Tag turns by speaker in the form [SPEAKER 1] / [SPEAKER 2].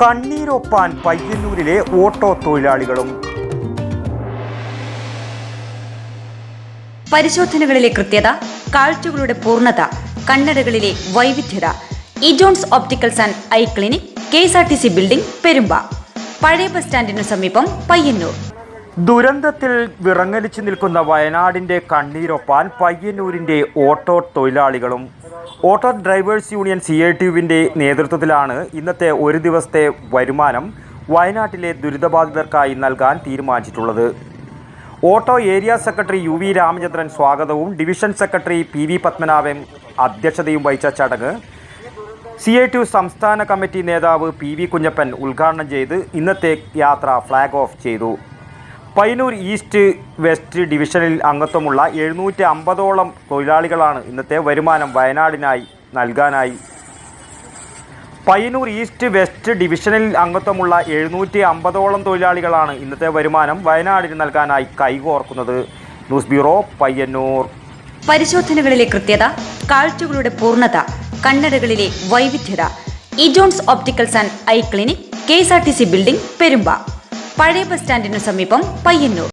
[SPEAKER 1] കണ്ണീരൊപ്പാൻ പയ്യന്നൂരിലെ auto തൊഴിലാളികളും.
[SPEAKER 2] പരിശോധനകളിലെ കൃത്യത കാഴ്ചകളുടെ പൂർണത കണ്ണടകളിലെ വൈവിധ്യത. ഇജോൺസ് opticals and eye clinic K S R T C building Perumba. പഴയ ബസ് സ്റ്റാൻഡിനു സമീപം പയ്യന്നൂർ.
[SPEAKER 1] ദുരന്തത്തിൽ വിറങ്ങലിച്ചു നിൽക്കുന്ന വയനാടിന്റെ കണ്ണീരൊപ്പാൻ പയ്യന്നൂരിന്റെ ഓട്ടോ തൊഴിലാളികളും. Auto drivers union C I T യുവിന്റെ നേതൃത്വത്തിലാണ് ഇന്നത്തെ ഒരു ദിവസത്തെ വരുമാനം വയനാട്ടിലെ ദുരിതബാധിതർക്കായി നൽകാൻ തീരുമാനിച്ചിട്ടുള്ളത്. Auto area secretary U V Ramachandran സ്വാഗതവും division secretary P V Padmanabhan അധ്യക്ഷതയും വഹിച്ച ചടങ്ങ് സി ഐ ടി സംസ്ഥാന കമ്മിറ്റി നേതാവ് പി വി കുഞ്ഞപ്പൻ ഉദ്ഘാടനം ചെയ്ത് ഇന്നത്തെ യാത്ര ഫ്ലാഗ് ഓഫ് ചെയ്തു. പയ്യന്നൂർ ഈസ്റ്റ് വെസ്റ്റ് ഡിവിഷനിൽ അംഗത്വമുള്ള എഴുന്നൂറ്റി അമ്പതോളം തൊഴിലാളികളാണ് ഇന്നത്തെ വരുമാനം വയനാടിനായി നൽകാനായി. പയ്യന്നൂർ ഈസ്റ്റ് വെസ്റ്റ് ഡിവിഷനിൽ അംഗത്വമുള്ള എഴുന്നൂറ്റി അമ്പതോളം തൊഴിലാളികളാണ് ഇന്നത്തെ വരുമാനം വയനാടിന് നൽകാനായി കൈകോർക്കുന്നത്. News bureau Payyanur.
[SPEAKER 2] പരിശോധനകളിലെ കൃത്യത കാഴ്ചകളുടെ പൂർണത കണ്ണടകളിലെ വൈവിധ്യത. ഇജോൺസ് opticals and eye clinic K S R T C building Perumba. പഴയ ബസ് സ്റ്റാൻഡിനു സമീപം പയ്യന്നൂർ.